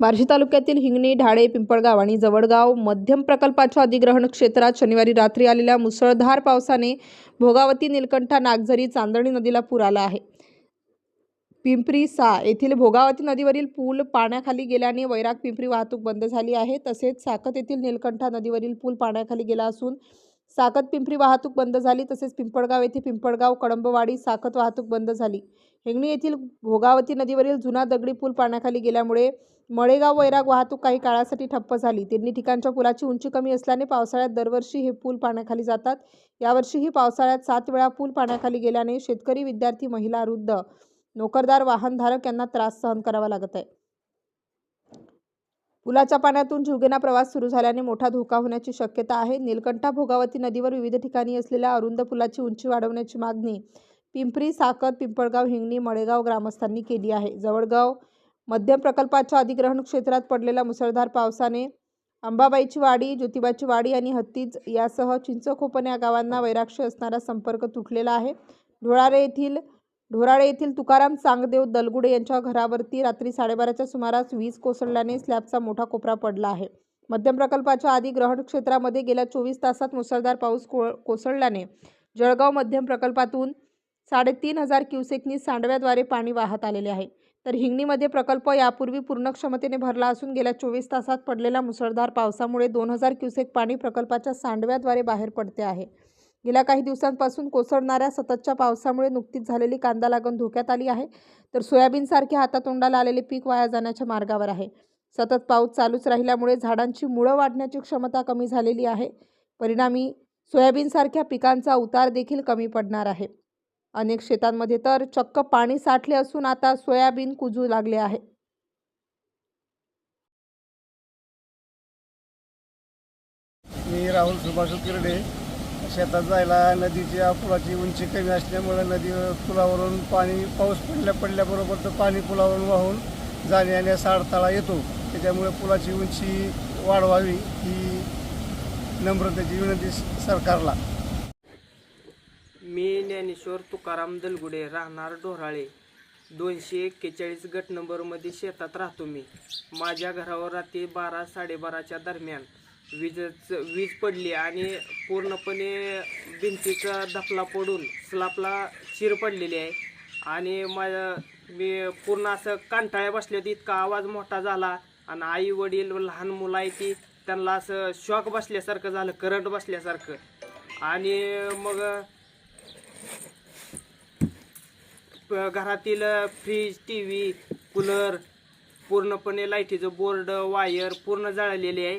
बार्शी तालुक्यातील हिंगणी ढाळे पिंपळगाव आणि जवळगाव मध्यम प्रकल्पाच्या अधिग्रहण क्षेत्रात शनिवारी रात्री आलेल्या मुसळधार पावसाने भोगावती निलकंठा नागझरी चांदणी नदीला पूर आला आहे. पिंपरी सा येथील भोगावती नदीवरील पूल पाण्याखाली गेल्याने वैराग पिंपरी वाहतूक बंद झाली आहे. तसेच साकत येथील निलकंठा नदीवरील पूल पाण्याखाली गेला असून साखत पिंपरी वाहतूक बंद झाली तसेच पिंपळगाव येथे पिंपळगाव कळंबवाडी साखत वाहतूक बंद झाली. हिंगणी येथील भोगावती नदीवरील जुना दगडी पूल पाण्याखाली गेल्यामुळे मळेगाव वैराग वाहतूक काही काळासाठी ठप्प झाली. तिन्ही ठिकाणच्या पुलाची उंची कमी असल्याने पावसाळ्यात दरवर्षी हे पूल पाण्याखाली जातात. यावर्षीही पावसाळ्यात सात वेळा पूल पाण्याखाली गेल्याने शेतकरी विद्यार्थी महिला वृद्ध नोकरदार वाहनधारक यांना त्रास सहन करावा लागत आहे. पुलाच्या पाण्यातून जीवघेणा प्रवास सुरू झाल्याने मोठा धोका होण्याची शक्यता आहे. निलकंठा भोगावती नदीवर विविध ठिकाणी असलेल्या अरुंद पुलाची उंची वाढवण्याची मागणी पिंपरी साकत पिंपळगाव हिंगणी मळेगाव ग्रामस्थांनी केली आहे. जवळगाव मध्यम प्रकल्पाच्या अधिग्रहण क्षेत्रात पडलेल्या मुसळधार पावसाने अंबाबाईची वाडी ज्योतिबाची वाडी आणि हत्तीज यासह चिंचखोपण या गावांना वैराक्ष असणारा संपर्क तुटलेला आहे. ढोळारे येथील ढोराळे येथील तुकाराम चांगदेव दलगुडे यांच्या घरावरती रात्री साडेबाराच्या सुमारास वीज कोसळल्याने स्लॅबचा मोठा कोपरा पडला आहे. मध्यम प्रकल्पाच्या अधिग्रहण क्षेत्रामध्ये गेल्या चोवीस तासात मुसळधार पाऊस को कोसळल्याने जळगाव मध्यम प्रकल्पातून साडेतीन हजार क्युसेकनी सांडव्याद्वारे पाणी वाहत आलेले आहे. तर हिंगणीमध्ये प्रकल्प यापूर्वी पूर्ण क्षमतेने भरला असून गेल्या चोवीस तासात पडलेल्या मुसळधार पावसामुळे दोन हजार क्युसेक पाणी प्रकल्पाच्या सांडव्याद्वारे बाहेर पडते आहे. गेल्या काही दिवसांपासून कोसळणाऱ्या सततच्या पावसामुळे नुकतीच झालेली कांदा लागण धोक्यात आली आहे. तर सोयाबीनसारखे हातातोंडाला आलेले पीक वाया जाण्याच्या मार्गावर आहे. सतत पाऊस चालूच राहिल्यामुळे झाडांची मुळं वाढण्याची क्षमता कमी झालेली आहे. परिणामी सोयाबीनसारख्या पिकांचा उतार देखील कमी पडणार आहे. अनेक शेतांमध्ये तर चक्क पाणी साठले असून आता सोयाबीन कुजू लागले आहे. मी राहुल सुभाष किरडे शेतात जायला नदीच्या पुलाची उंची कमी असल्यामुळं नदी पुलावरून पाणी पाऊस पडल्या पडल्याबरोबर तर पाणी पुलावरून वाहून जाण्या येण्यास अडथळा येतो. त्याच्यामुळे पुलाची उंची वाढवावी ही नम्रतेची विनंती सरकारला. मी ज्ञानेश्वर तुकाराम दलगुडे राहणार डोराळे दोनशे एक्केचाळीस गट नंबरमध्ये शेतात राहतो मी. माझ्या घरावर रात्री बारा साडेबाराच्या दरम्यान वीजच वीज पडली आणि पूर्णपणे भिंतीचा धपला पडून स्लापला चीर पडलेली आहे. आणि माझ्या मी पूर्ण असं कांटाळ्या बसले होते इतका आवाज मोठा झाला. आणि आई वडील लहान मुलं आहे ती त्यांना असं शॉक बसल्यासारखं झालं करंट बसल्यासारखं. आणि मग घरातील फ्रीज टी व्ही कूलर पूर्णपणे लाईटीचं बोर्ड वायर पूर्ण जळलेले आहे.